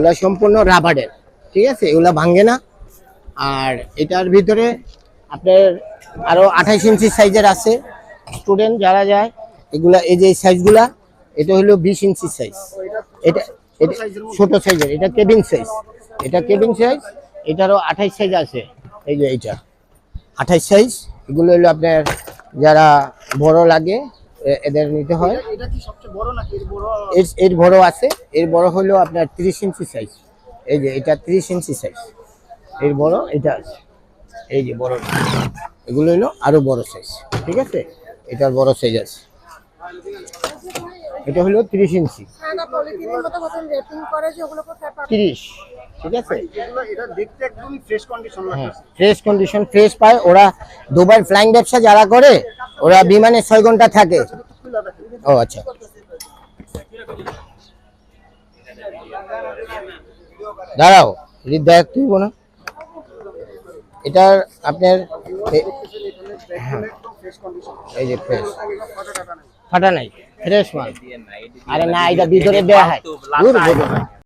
এগুলা সম্পূর্ণ রাবারের, ঠিক আছে? এগুলা ভাঙে না। আর এটার ভিতরে আপনার আরও আঠাইশ ইঞ্চি সাইজের আছে। স্টুডেন্ট যারা যায়, এগুলা, এই যে সাইজগুলা, এটা হলো বিশ ইঞ্চি সাইজ। এটা এটা ছোটো সাইজের, এটা কেবিন সাইজ। এটা কেবিন সাইজ, এটারও আঠাইশ সাইজ আছে। এই যে এইটা, আঠাইশ সাইজ। এগুলো হলো আপনার যারা বড় লাগে এদের নিতে হয়। এটা কি সবচেয়ে বড় নাকি এর বড়? আছে। এর বড় হলো আপনার তিরিশ ইঞ্চি সাইজ এই যে এটা তিরিশ ইঞ্চি সাইজ এর বড় এটা আছে। এই যে বড়। এগুলো হলো আরও বড় সাইজ ঠিক আছে? এটার বড় সাইজ আছে। এটা হলো তিরিশ ইঞ্চি। তিরিশ। ঠিক আছে? এগুলো এটা দেখতে একদম ফ্রেশ কন্ডিশন হ্যাঁ ফ্রেশ কন্ডিশন ফ্রেশ পায়। ওরা দুবার ফ্লাইং ব্যবসা যারা করে ওরা বিমানে ছয় ঘণ্টা থাকে। ও আচ্ছা। দাঁড়াও হৃদয় তুই না এটার আপনার হ্যাঁ, এই যে ফ্রেশ ফাটা নাই ফ্রেশ মাল। আরে না এটা ভিতরে দেওয়া হয়।